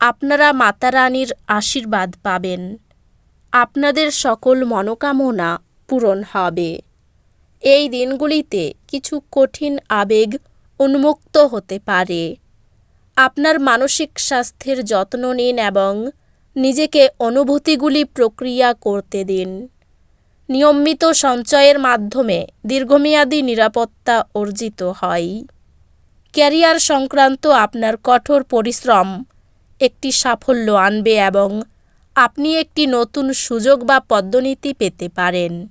আপনারা মাতা রানীর আশীর্বাদ পাবেন। আপনাদের সকল মনোকামনা পূরণ হবে। এই দিনগুলিতে কিছু কঠিন আবেগ উন্মুক্ত হতে পারে। আপনার মানসিক স্বাস্থ্যের যত্ন নিন এবং নিজেকে অনুভূতিগুলি প্রক্রিয়া করতে দিন। নিয়মিত সঞ্চয়ের মাধ্যমে দীর্ঘমেয়াদী নিরাপত্তা অর্জিত হয়। ক্যারিয়ার সংক্রান্ত আপনার কঠোর পরিশ্রম একটি সাফল্য আনবে এবং আপনি একটি নতুন সুযোগ বা পদ্মনীতি পেতে পারেন।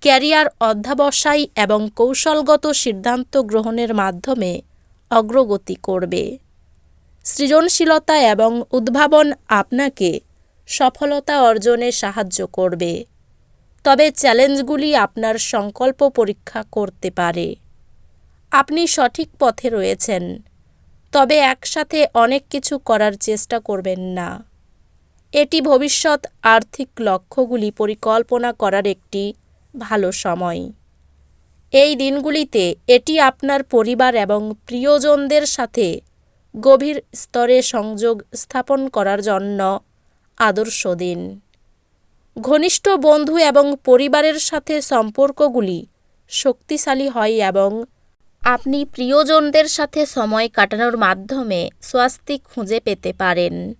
ক্যারিয়ার অধ্যাবসায় এবং কৌশলগত সিদ্ধান্ত গ্রহণের মাধ্যমে অগ্রগতি করবে। সৃজনশীলতা এবং উদ্ভাবন আপনাকে সফলতা অর্জনে সাহায্য করবে। তবে চ্যালেঞ্জগুলি আপনার সংকল্প পরীক্ষা করতে পারে। আপনি সঠিক পথে রয়েছেন। তবে একসাথে অনেক কিছু করার চেষ্টা করবেন না। এটি ভবিষ্যৎ আর্থিক লক্ষ্যগুলি পরিকল্পনা করার একটি ভালো সময়। এই দিনগুলিতে এটি আপনার পরিবার এবং প্রিয়জনদের সাথে গভীর স্তরে সংযোগ স্থাপন করার জন্য আদর্শ দিন। ঘনিষ্ঠ বন্ধু এবং পরিবারের সাথে সম্পর্কগুলি শক্তিশালী হয় এবং আপনি প্রিয়জনদের সাথে সময় কাটানোর মাধ্যমে স্বস্তি খুঁজে পেতে পারেন।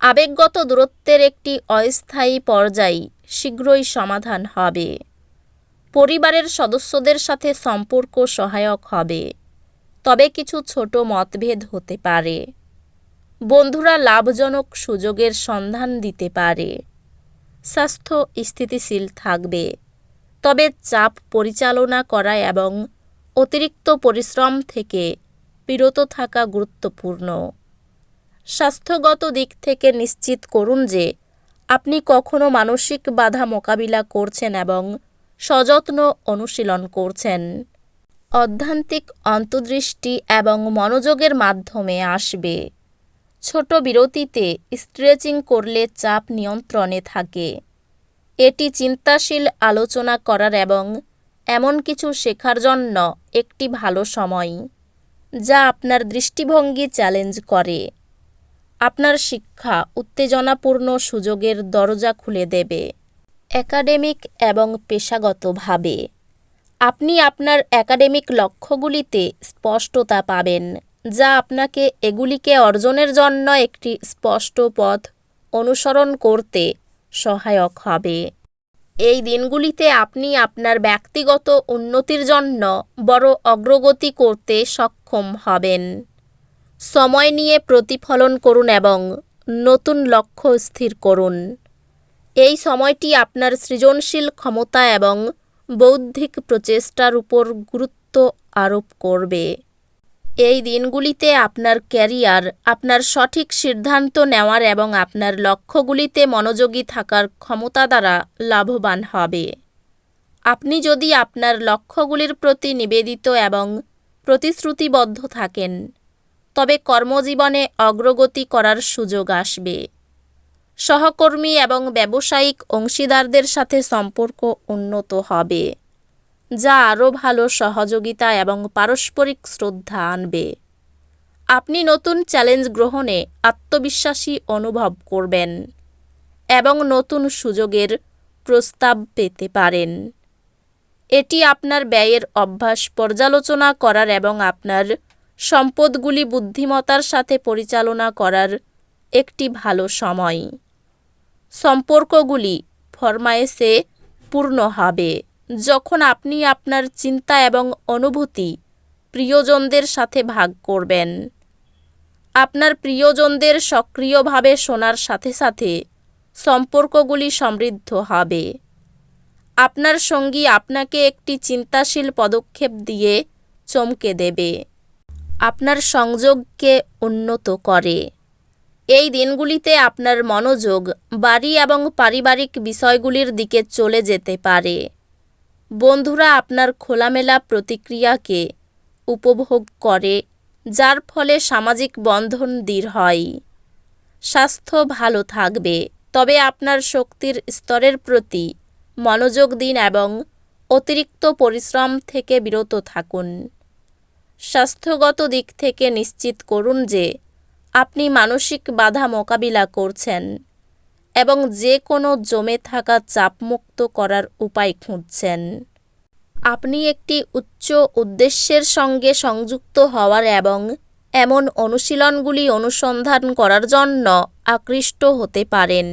আবেগগত দূরত্বের একটি অস্থায়ী পর্যায় শীঘ্রই সমাধান হবে। পরিবারের সদস্যদের সাথে সম্পর্ক সহায়ক হবে। তবে কিছু ছোট মতভেদ হতে পারে। বন্ধুরা লাভজনক সুযোগের সন্ধান দিতে পারে। স্বাস্থ্য স্থিতিশীল থাকবে। তবে চাপ পরিচালনা করা এবং অতিরিক্ত পরিশ্রম থেকে বিরত থাকা গুরুত্বপূর্ণ। স্বাস্থ্যগত দিক থেকে নিশ্চিত করুন যে আপনি কখনো মানসিক বাধা মোকাবিলা করছেন এবং সযত্ন অনুশীলন করছেন। অধ্যান্তিক অন্তর্দৃষ্টি এবং মনোযোগের মাধ্যমে আসবে। ছোট বিরতিতে স্ট্রেচিং করলে চাপ নিয়ন্ত্রণে থাকে। এটি চিন্তাশীল আলোচনা করার এবং এমন কিছু শেখার জন্য একটি ভালো সময়, যা আপনার দৃষ্টিভঙ্গি চ্যালেঞ্জ করে। আপনার শিক্ষা উত্তেজনাপূর্ণ সুযোগের দরজা খুলে দেবে। একাডেমিক এবং পেশাগতভাবে, আপনি আপনার একাডেমিক লক্ষ্যগুলিতে স্পষ্টতা পাবেন, যা আপনাকে এগুলিকে অর্জনের জন্য একটি স্পষ্ট পথ অনুসরণ করতে সহায়ক হবে। এই দিনগুলিতে আপনি আপনার ব্যক্তিগত উন্নতির জন্য বড় অগ্রগতি করতে সক্ষম হবেন। সময় নিয়ে প্রতিফলন করুন এবং নতুন লক্ষ্য স্থির করুন। এই সময়টি আপনার সৃজনশীল ক্ষমতা এবং বৌদ্ধিক প্রচেষ্টার উপর গুরুত্ব আরোপ করবে। এই দিনগুলিতে আপনার ক্যারিয়ার, আপনার সঠিক সিদ্ধান্ত নেওয়ার এবং আপনার লক্ষ্যগুলিতে মনোযোগী থাকার ক্ষমতা দ্বারা লাভবান হবে। আপনি যদি আপনার লক্ষ্যগুলির প্রতি নিবেদিত এবং প্রতিশ্রুতিবদ্ধ থাকেন, তবে কর্মজীবনে অগ্রগতি করার সুযোগ আসবে। সহকর্মী এবং ব্যবসায়িক অংশীদারদের সাথে সম্পর্ক উন্নত হবে। যা আরও ভালো সহযোগিতা এবং পারস্পরিক শ্রদ্ধা আনবে। আপনি নতুন চ্যালেঞ্জ গ্রহণে আত্মবিশ্বাসী অনুভব করবেন এবং নতুন সুযোগের প্রস্তাব পেতে পারেন। এটি আপনার ব্যয়ের অভ্যাস পর্যালোচনা করার এবং আপনার সম্পদগুলি বুদ্ধিমতার সাথে পরিচালনা করার একটি ভালো সময়। সম্পর্কগুলি ফরমায়েশে পূর্ণ হবে। যখন আপনি আপনার চিন্তা এবং অনুভূতি প্রিয়জনদের সাথে ভাগ করবেন। আপনার প্রিয়জনদের সক্রিয়ভাবে শোনার সাথে সাথে সম্পর্কগুলি সমৃদ্ধ হবে। আপনার সঙ্গী আপনাকে একটি চিন্তাশীল পদক্ষেপ দিয়ে চমকে দেবে। আপনার সংযোগকে উন্নত করে। এই দিনগুলিতে আপনার মনোযোগ বাড়ি এবং পারিবারিক বিষয়গুলির দিকে চলে যেতে পারে। বন্ধুরা, আপনার খোলামেলা প্রতিক্রিয়াকে উপভোগ করে, যার ফলে সামাজিক বন্ধন দৃঢ় হয়। স্বাস্থ্য ভালো থাকবে, তবে আপনার শক্তির স্তরের প্রতি মনোযোগ দিন এবং অতিরিক্ত পরিশ্রম থেকে বিরত থাকুন। স্বাস্থ্যগত দিক থেকে নিশ্চিত করুন যে, আপনি মানসিক বাধা মোকাবিলা করছেন। এবং যে কোনো জমে থাকা চাপমুক্ত করার উপায় খুঁজছেন। আপনি একটি উচ্চ উদ্দেশ্যের সঙ্গে সংযুক্ত হওয়ার এবং এমন অনুশীলনগুলি অনুসন্ধান করার জন্য আকৃষ্ট হতে পারেন,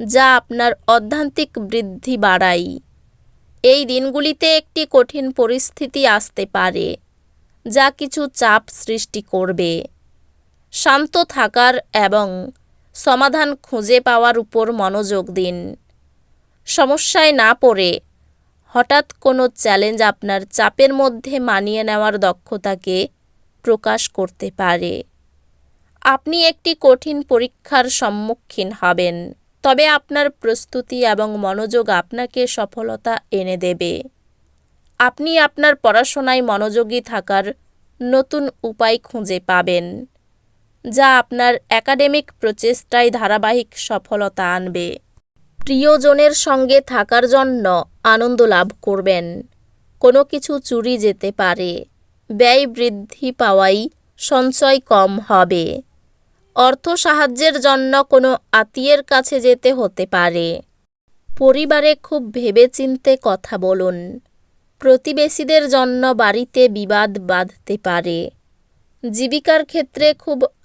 যা আপনার অধ্যান্তিক বৃদ্ধি বাড়ায়। এই দিনগুলিতে একটি কঠিন পরিস্থিতি আসতে পারে, যা কিছু চাপ সৃষ্টি করবে। শান্ত থাকার এবং সমাধান খুঁজে পাওয়ার উপর মনোযোগ দিন। সমস্যায় না পড়ে হঠাৎ কোনো চ্যালেঞ্জ আপনার চাপের মধ্যে মানিয়ে নেওয়ার দক্ষতাকে প্রকাশ করতে পারে। আপনি একটি কঠিন পরীক্ষার সম্মুখীন হবেন, তবে আপনার প্রস্তুতি এবং মনোযোগ আপনাকে সফলতা এনে দেবে। আপনি আপনার পড়াশোনায় মনোযোগী থাকার নতুন উপায় খুঁজে পাবেন। যা আপনার একাডেমিক প্রচেষ্টায় ধারাবাহিক সফলতা আনবে। প্রিয়জনের সঙ্গে থাকার জন্য আনন্দ লাভ করবেন। কোনো কিছু চুরি যেতে পারে। ব্যয় বৃদ্ধি পাওয়াই সঞ্চয় কম হবে। অর্থ সাহায্যের জন্য কোনো আত্মীয়ের কাছে যেতে হতে পারে। পরিবারে খুব ভেবেচিন্তে কথা বলুন। প্রতিবেশীদের জন্য বাড়িতে বিবাদ বাঁধতে পারে। জীবিকার ক্ষেত্রে খুব